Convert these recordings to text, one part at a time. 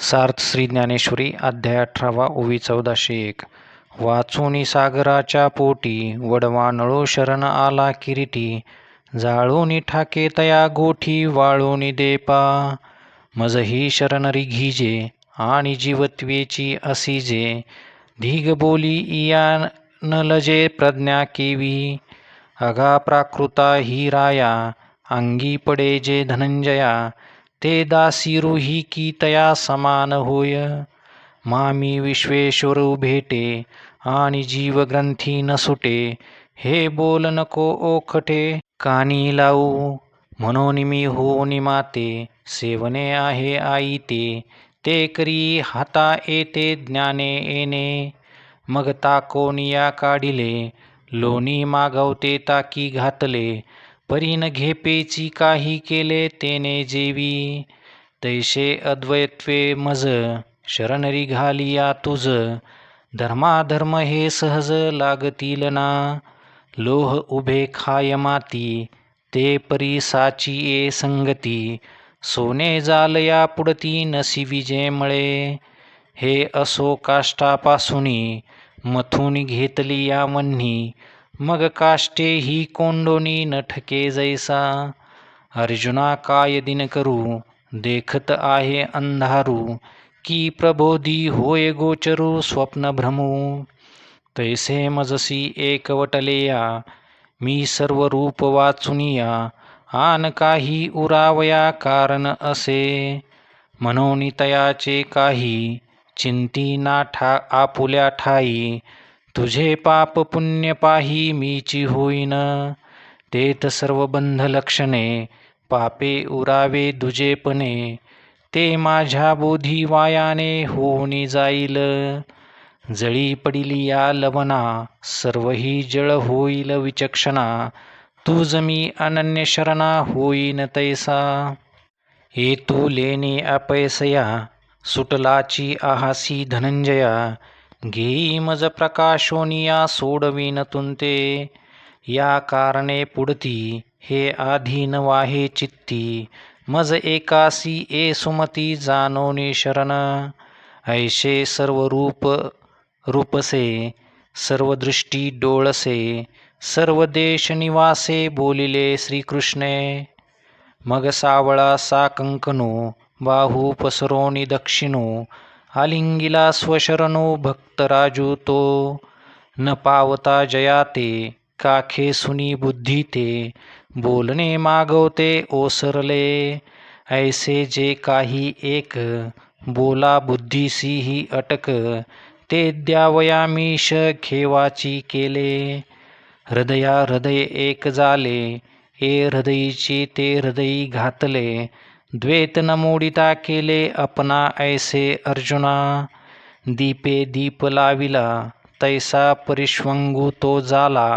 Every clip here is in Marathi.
सार्थ श्री ज्ञानेश्वरी अध्याय अठरावा ओवी चौदाशे एक. वाचूनी सागराच्या पोटी वडवा नळो शरण आला किरीटी. जाळूनी ठाके तया गोठी वाळूनी देपा मजही शरण रिघिजे आणि जीवत्वेची असिजे. धीग बोली इया न लजे प्रज्ञा केवी. अगा प्राकृता ही राया अंगी पडे जे धनंजया. ते दासिरुही की तया समान होय? मामी विश्वेश्वर भेटे आणि जीवग्रंथी न सुटे हे बोल नको ओखटे कानी लावू म्हणून मी हो निमाते सेवने आहे आई ते ते करी हाता येते ज्ञाने येणे. मग ताकोनिया काढिले लोणी मागवते ताकी घातले परीन घेपेची काही केले तेने जेवी. तैसे अद्वैत्वे मज शरणरी घालिया तुझ धर्माधर्म हे सहज लागतील ना. लोह उभे खाय माती ते परी साची ए संगती. सोने जालया पुडती नसी विजे मळे. हे असो काष्टापासुनी मथून घेतली या वन्ही मग काष्टे ही कोंडोनी नठके जैसा। अर्जुना काय दिन करू, देखत आहे अंधारू। की प्रबोधी होय गोचरू स्वप्न भ्रमू। तैसे मजसी एकवटलेया मी सर्व रूप वाचुनिया आन काही उरावया कारण असे। म्हणून तयाचे काही, चिंती ना ठा आपुल्या ठाई। तुझे पाप पुण्य पाही मीची होईन. तेथ सर्व बंध लक्षणे पापे उरावे दुजेपणे. ते माझ्या बोधी वायाने होऊनी जाईल. जळी पडिली या लवना सर्वही जळ होईल विचक्षणा. तू मी अनन्य शरणा होईन तैसा. हे तू लेणे अपैसया सुटलाची आहासी धनंजया. घेई मज प्रकाशोनिया सोडवीन तुंते. या कारणे पुढती हे आधीन वाहे चित्ती. मज एकासी ए सुमती जानोनी शरण. ऐशे सर्व रूप रूपसे सर्व दृष्टी डोळसे सर्व देश निवासे बोलिले श्रीकृष्णे. मग सावळा सा कंकणो बाहू पसरोनी दक्षिणो आलिंगिला स्वशरणो भक्तराजू तो। न पावता जयाते काखे सुनी बुद्धी ते बोलणे मागवते ओसरले ऐसे जे काही एक बोला बुद्धीसी ही अटक। ते द्यावयामीश खेवाची केले। हृदया हृदय एक जाले ए हृदयीची ते हृदयी घातले। द्वेत न मोडिता केले अपना ऐसे अर्जुना। दीपे दीप लाविला तैसा परिश्वंगू तो झाला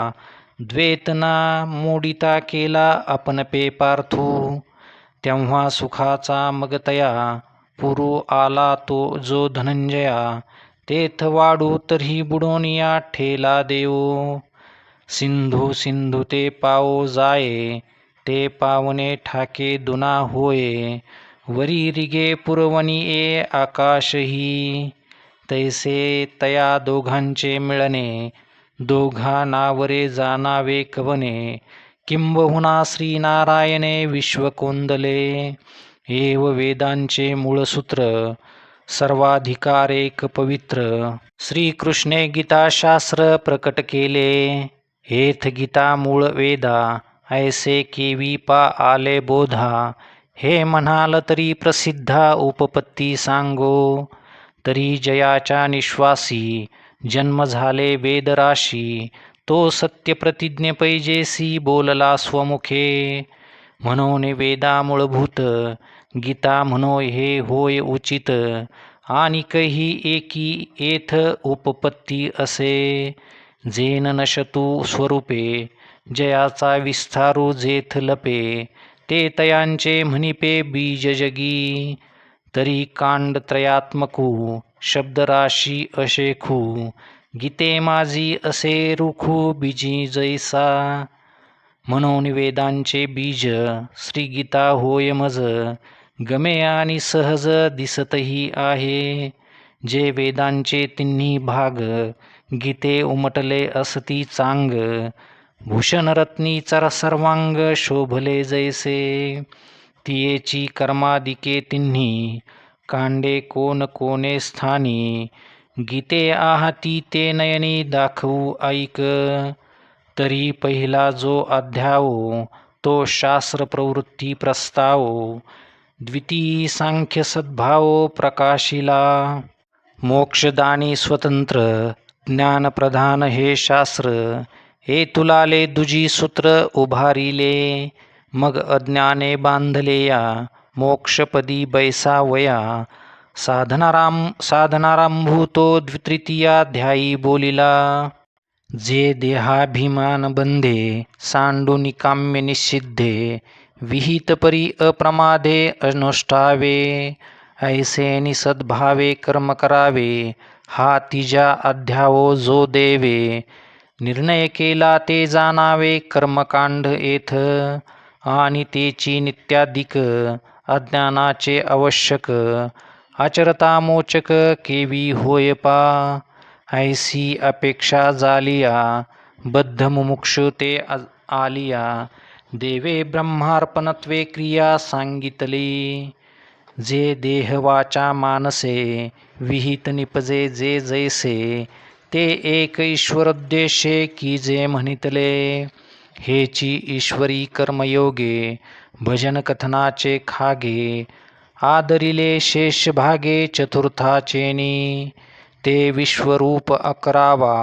द्वेतना मोडिता केला आपण पे पार्थू तेव्हा सुखाचा मगतया। पुरू आला तो जो धनंजया तेथ वाढू तरी बुडोनिया ठेला देऊ। सिंधू सिंधू ते पाओ जाये ते पावने ठाके दुना होय वरी रिगे पुरवणी ए आकाशही. तैसे तया दोघांचे मिळणे दोघा नावरे जाणावे कवने. किंबहुना श्रीनारायणे विश्वकोंदले. एव वेदांचे मूळसूत्र सर्वाधिकारेक पवित्र श्रीकृष्णे गीताशास्त्र प्रकट केले. हेथ गीता मूळ वेदा. ऐसे केवी पा आले बोधा हे म्हणाल तरी प्रसिद्धा उपपत्ती सांगो. तरी जयाच्या निश्वासी जन्म झाले वेदराशी तो सत्यप्रतिज्ञ पैजेसी बोलला स्वमुखे. म्हणून वेदा मूळभूत गीता म्हणो हे होय उचित आणि कही एकी एथ उपपत्ती असे. जेन नशतू स्वरूपे जयाचा विस्तारू जेथ लपे ते तयांचे म्हणिपे बीज जगी. तरी कांड त्रयात्मकू शब्दराशी अशेखू गीते माझी असे रुखू बीजी जैसा. म्हणून वेदांचे बीज श्रीगीता होय मज. गमे आणि सहज दिसतही आहे. जे वेदांचे तिन्ही भाग गीते उमटले असती चांग. भूषणरत्नीचा सर्वांग शोभले जैसे तियेची कर्मादिके तिन्ही कांडे कोण कोणे स्थानी गीते आहाती ते नयनी दाखवू ऐक. तरी पहिला जो अध्यावो तो शास्त्र प्रवृत्ती प्रस्ताव द्वितीय सांख्य सद्भाव प्रकाशिला. मोक्षदानी स्वतंत्र ज्ञानप्रधान हे शास्त्र हे तुलाले दुजी सूत्र उभारिले मग अज्ञाने बांधलेया मोक्षपदी बैसावया. साधनाराम साधनारांभूतो द्वितृतीयाध्यायी बोलिला जे देहाभिमान बंधे सांडून काम्य निषिद्धे विहितपरी अप्रमादे अनुष्ठावे ऐसे सद्भावे कर्म करावे हा तिजा अध्यावो जो देवे निर्णय केला ते जाणावे कर्मकांड येथ. आणि तेची नित्याधिक अज्ञानाचे आवश्यक आचरतामोचक केवी होय पा. ऐसी अपेक्षा जालिया बद्ध मुमुक्षु ते आलिया. देवे ब्रह्मार्पणत्वे क्रिया सांगितली. जे देहवाचा मानसे विहित निपजे जे जैसे. ते एक ईश्वरोद्देशे की जे म्हणितले हेची ईश्वरी कर्मयोगे भजन कथनाचे खागे आदरिले शेष भागे चतुर्थाचेनी ते विश्वरूप अकरावा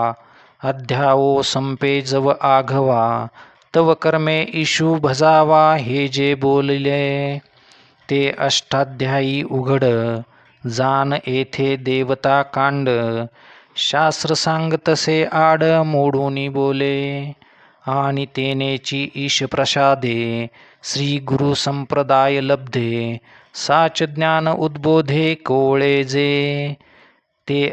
अध्यावो संपे जव आघवा तव कर्मे ईशू भजावा हे जे बोलले ते अष्टाध्यायी उघड जान येथे देवता कांड शास्त्र सांगतसे आड मोडूनी बोले. आणि तेनेची ईश प्रसादे श्री गुरु संप्रदाय लब्धे साच ज्ञान उद्बोधे कोळे जे. ते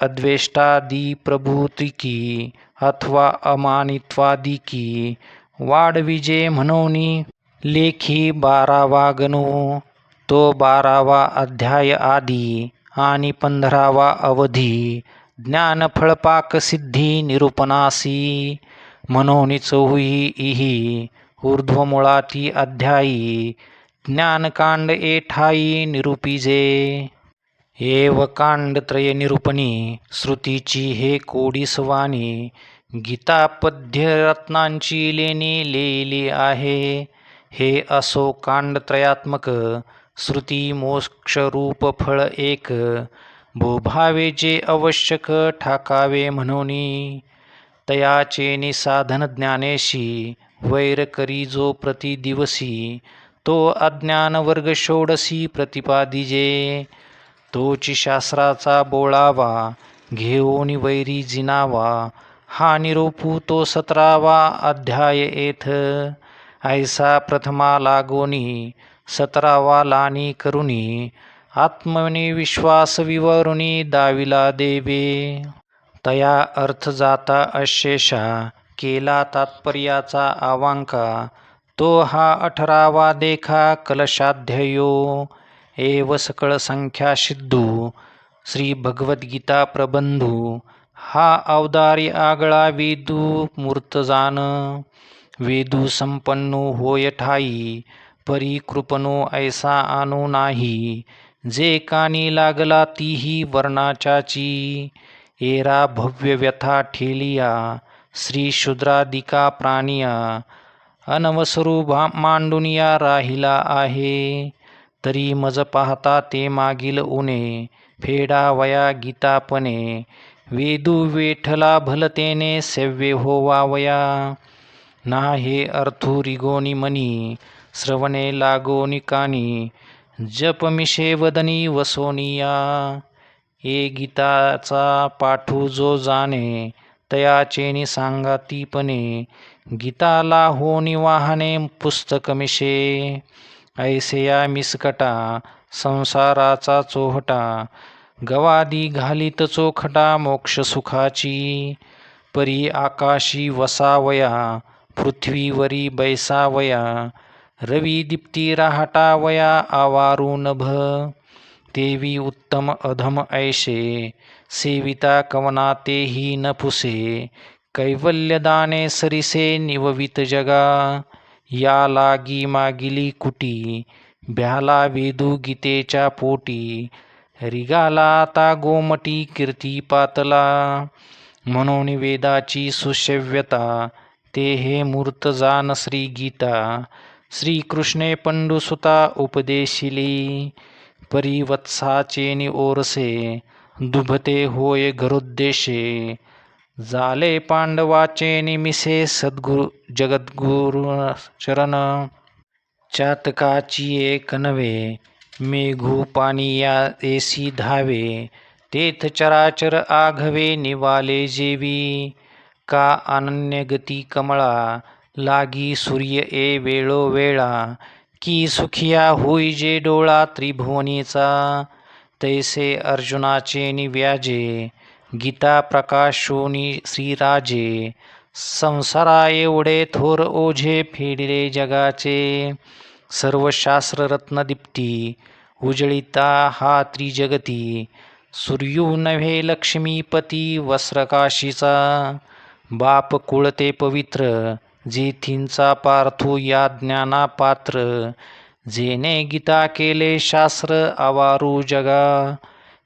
अद्वेष्टादी प्रभूतिकी अथवा अमानित्वादिकी वाडविजे म्हणून लेखी बारावा गणू. तो बारावा अध्याय आदी आणि पंधरावा अवधी ज्ञानफळपाक सिद्धी निरूपणासी म्हणून इही ऊर्ध्वमुळाती अध्यायी ज्ञानकांड एठाई निरूपिजे। एव कांडत्रय निरूपणी श्रुतीची हे कोडीसवाणी गीता पद्यरत्नांची लेणी लिहिली आहे। हे असो कांडत्रयात्मक श्रुती मोक्षरूप फळ एक भोभावे जे आवश्यक ठाकावे म्हणून तयाचे निसाधन ज्ञानेशी वैर करी जो प्रतिदिवसी तो अज्ञान वर्ग षोडसी प्रतिपादिजे. तोची शास्त्राचा बोळावा घेऊन वैरी जिनावा हा निरोपू तो सतरावा अध्याय येथ. ऐसा प्रथमा लागोनी सतरावा लानी करुनी आत्मनी विश्वास विवरुणी दाविला देवे। तया अर्थ जाता अशेषा केला तात्पर्याचा आवांका। तो हा अठरावा देखा कलशाध्ययो। एव सकळ संख्या सिद्धू। श्री भगवद्गीता प्रबंधू। हा अवदारी आगळा वेदू मूर्त जान वेदू संपन्नो होय ठाई। परी कृपनो ऐसा आणू नाही। जे कानी लागला तीही वर्णाचाची एरा भव्य व्यथा ठेलिया श्री शूद्रादिका प्राणिया अनवसरू भा मांडुनिया राहिला आहे. तरी मज पाहता ते मागील उणे फेडावया गीतापणे वेदू वेठला भलतेने सेव्य होवावया ना हे अर्थू रिगोनी मनी श्रवणे लागोनी कानी जपमिशे वदनी वसोनिया ए गीताचा पाठू जो जाणे तयाचेनी सांगातीपणे गीताला होनी वाहने पुस्तकमिशे ऐसेया मिसकटा संसाराचा चोहटा. गवादी घालीत चोखटा मोक्ष सुखाची. परी आकाशी वसावया पृथ्वीवरी बैसावया. रवी दीप्ती राहटावया आवारू नभ। देवी उत्तम अधम ऐशे सेविता कवना तेही न कैवल्यदाने सरिसे निववित जगा। या लागी मागिली कुटी भ्याला वेदू गीतेच्या पोटी। रिगाला आता गोमटी कीर्ती पातला। म्हणून वेदाची सुशव्यता ते हे मूर्त जान श्री गीता। श्रीकृष्णे पंडुसुता उपदेशिली परिवत्साचे ओरसे दुभते होय घरोद्देशे झाले पांडवाचे निमिसे सद्गुरु जगद्गुरु चरण चातकाची एक नव्हे मेघू पाणी या एसी धावे तेथ चराचर आघवे निवाले जेवी का अनन्य गती कमळा लागी सूर्य ए वेळोवेळा की सुखिया होई जे डोळा त्रिभुवनीचा तैसे अर्जुनाचे निव्याजे गीता प्रकाशोनी श्रीराजे संसारा एवढे थोर ओझे फेडिले जगाचे सर्व शास्त्ररत्नदीप्ती उजळिता हा त्रिजगती सूर्यू नव्हे लक्ष्मीपती वस्त्रकाशीचा बाप कुळते पवित्र जेथींचा पार्थू या ज्ञाना पात्र जेने गीता केले शास्त्र आवारू जगा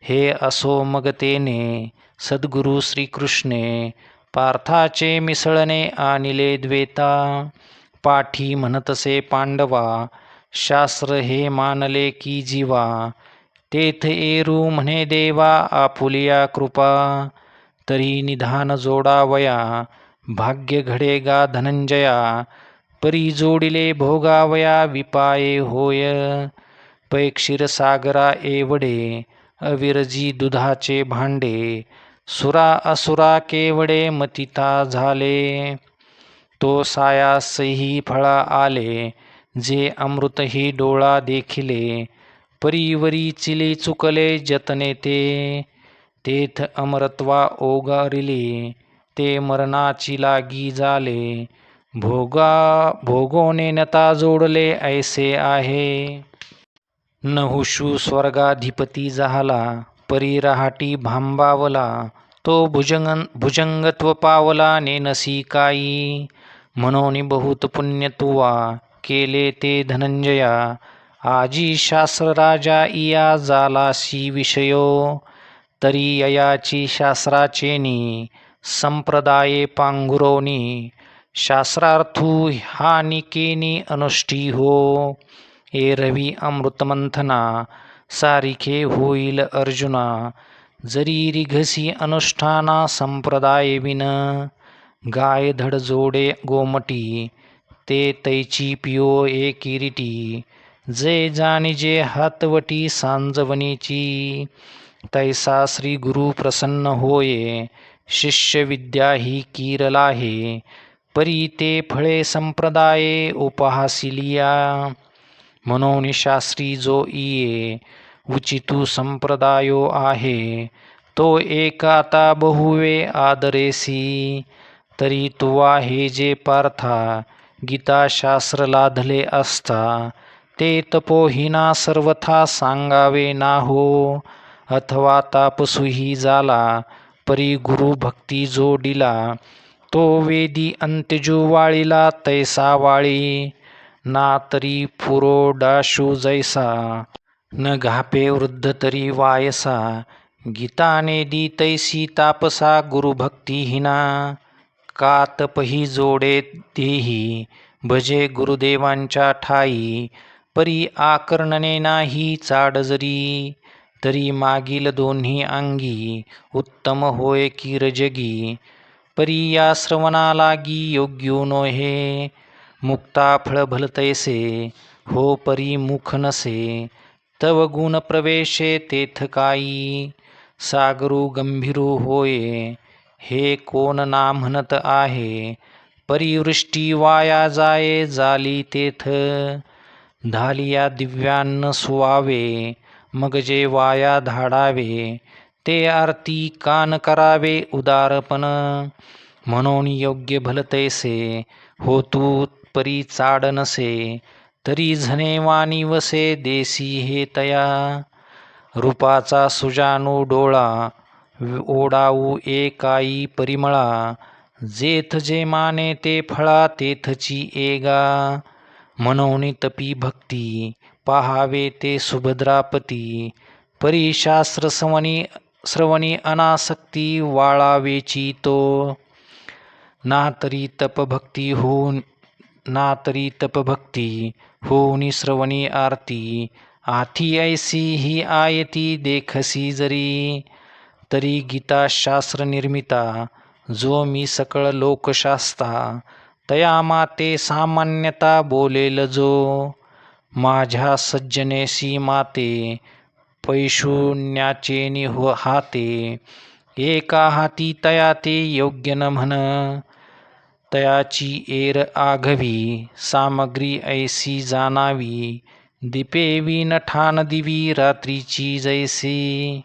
हे असो मग तेने सद्गुरु श्रीकृष्णे पार्थाचे मिसळणे आणिले द्वेता पाठी म्हणतसे पांडवा शास्त्र हे मानले की जीवा तेथ एरू म्हणे देवा आपुलिया कृपा तरी निधान जोडावया भाग्य घडेगा धनंजया परी जोडिले भोगावया विपाये होय. पै क्षीरसागरा एवढे अविरजी दुधाचे भांडे सुरा असुरा केवडे मतिता झाले. तो सायासही फळा आले जे अमृतही डोळा देखिले. परीवरी चिले चुकले जतने ते तेथ अमरत्वा ओगारिले. ते मरणाची लागी झाले भोगा भोगोने नता जोडले ऐसे आहे. नहुषू स्वर्गाधिपती झाला परी रहाटी भांबावला तो भुजंग भुजंगत्व पावला नेनसी काई. म्हणून बहुत पुण्य तुवा केले ते धनंजया. आजी शास्त्र राजा इया जालाशी विषयो तरी ययाची शास्त्राचेनी संप्रदाये पांघुरोनी शास्त्रार्थू हानिकेनी अनुष्ठी हो ए रवी अमृतमंथना सारिखे होईल अर्जुना जरी रिघसी अनुष्ठाना संप्रदाय विन। गाय धड जोडे गोमटी ते तैची पियो ए किरीटी। जे जाणिजे हातवटी सांजवनीची तैसा श्री गुरु प्रसन्न होये। शिष्यविद्या ही ही कीरलाहे परी ते फळे संप्रदाये उपहासिलिया। म्हणून शास्त्री जो इये उचितू संप्रदायो आहे तो एकाता बहुवे आदरेसी। तरी तुवा हे जे पार्था गीताशास्त्र लाधले असता ते तपोहिना सर्वथा सांगावे ना हो अथवा तापसुही झाला परी गुरु भक्ती जोडिला तो वेदी अंत्यजू वाळीला तैसा वाळी. ना तरी पुरोडाशू जैसा न घापे वृद्ध तरी वायसा. गीताने दी तैसी तापसा गुरुभक्तीहीना का तपही जोडे देही. भजे गुरुदेवांच्या ठाई परी आकर्णने नाही चाड जरी. तरी मागील दोन्ही अंगी उत्तम होय किरजगी परी या श्रवणा लागी योग्यो नोहे मुक्ता फळ भलतैसे हो परी मुख नसे, तव गुण प्रवेशे तेथ काई, सागरू गंभीरू होये, हे कोण ना म्हणत आहे? परिवृष्टी वाया जाये, जाली तेथ, धालिया दिव्यान्न सुवावे मग जे वाया धाडावे ते आरती कान करावे उदारपण. म्हणून योग्य भलतैसे हो तू परी चाड नसे तरी झने वाणी वसे देसी हे तया. रूपाचा सुजानू डोळा ओडाऊ एकाई परिमळा जेथ जे माने ते फळा तेथची एगा. मनोनी तपी भक्ती पाहावे ते सुभद्रापती. परी शास्त्र सवनी श्रवणी अनासक्ती वाळावेची तो. ना तरी तपभक्ती होऊन ना तरी तपभक्ती होऊनी श्रवणी आरती. आथी ऐसी ही आयती देखसी जरी. तरी गीता शास्त्र निर्मिता जो मी सकळ लोकशास्ता तया माते सामान्यता बोलेल जो. माझ्या सज्जनेसी माते पैशून्याचे निहो हाते. एका हाती तया ते योग्य न म्हण तयाची एर आघवी. सामग्री ऐसी जाणावी दिपेवी न ठाण दिवी रात्रीची जैसी.